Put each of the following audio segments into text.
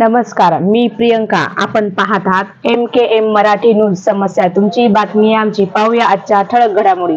नमस्कार मी प्रियंका. आपण पाहत आहात M K M Marathi news समस्या. तुमची बातमी आमची पाहूया आजच्या ठळक घडामोडी.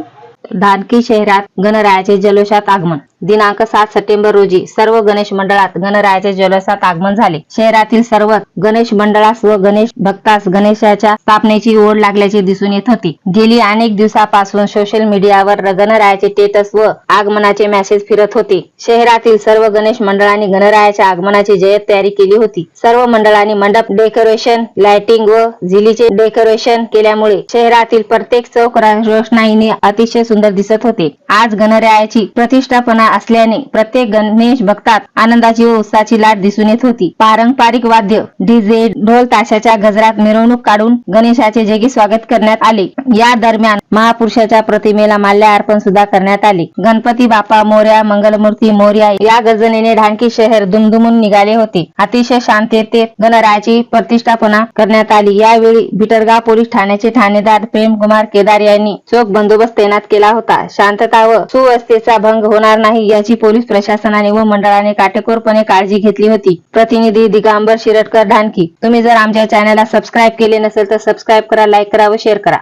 धानकी शहरात गणरायाचे जल्लोषात आगमन. दिनांक सात सप्टेंबर रोजी सर्व गणेश मंडळात गणरायाच्या जल्लोषात आगमन झाले. शहरातील सर्व गणेश मंडळास व गणेश भक्तास गणेशाच्या स्थापनेची ओढ लागल्याचे दिसून येत होती. गेली अनेक दिवसापासून सोशल मीडियावर गणरायाचे स्टेटस व आगमनाचे मेसेज फिरत होते. शहरातील सर्व गणेश मंडळांनी गणरायाच्या आगमनाची जयत तयारी केली होती. सर्व मंडळांनी मंडप डेकोरेशन लाइटिंग व झिलीचे डेकोरेशन केल्यामुळे शहरातील प्रत्येक चौक रोषणाईने अतिशय सुंदर दिसत होते. आज गणरायाची प्रतिष्ठापना असल्याने प्रत्येक गणेश भक्तात आनंदाची व उत्साहाची लाट दिसून येत होती. पारंपरिक वाद्य डीजे ढोल ताशाच्या गजरात मिरवणूक काढून गणेशाचे जगी स्वागत करण्यात आले. या दरम्यान महापुरुषाच्या प्रतिमेला माल्यार्पण सुद्धा करण्यात आले. गणपती बाप्पा मोर्या मंगलमूर्ती मोर्या या गजनेने ढांकी शहर दुमदुमून निघाले होते. अतिशय शांततेत गणरायाची प्रतिष्ठापना करण्यात आली. यावेळी बिटरगाव पोलीस ठाण्याचे ठाणेदार प्रेमकुमार केदार यांनी चोख बंदोबस्त तैनात केला होता. शांतता व सुव्यवस्थेचा भंग होणार नाही याची पोलीस प्रशासनाने व मंडळाने काटेकोरपणे काळजी घेतली होती. प्रतिनिधी दिगांबर शिरटकर ढानकी तुम्ही जर आमच्या चॅनलला सबस्क्राईब केले नसेल तर सबस्क्राईब करा लाईक करा व शेअर करा.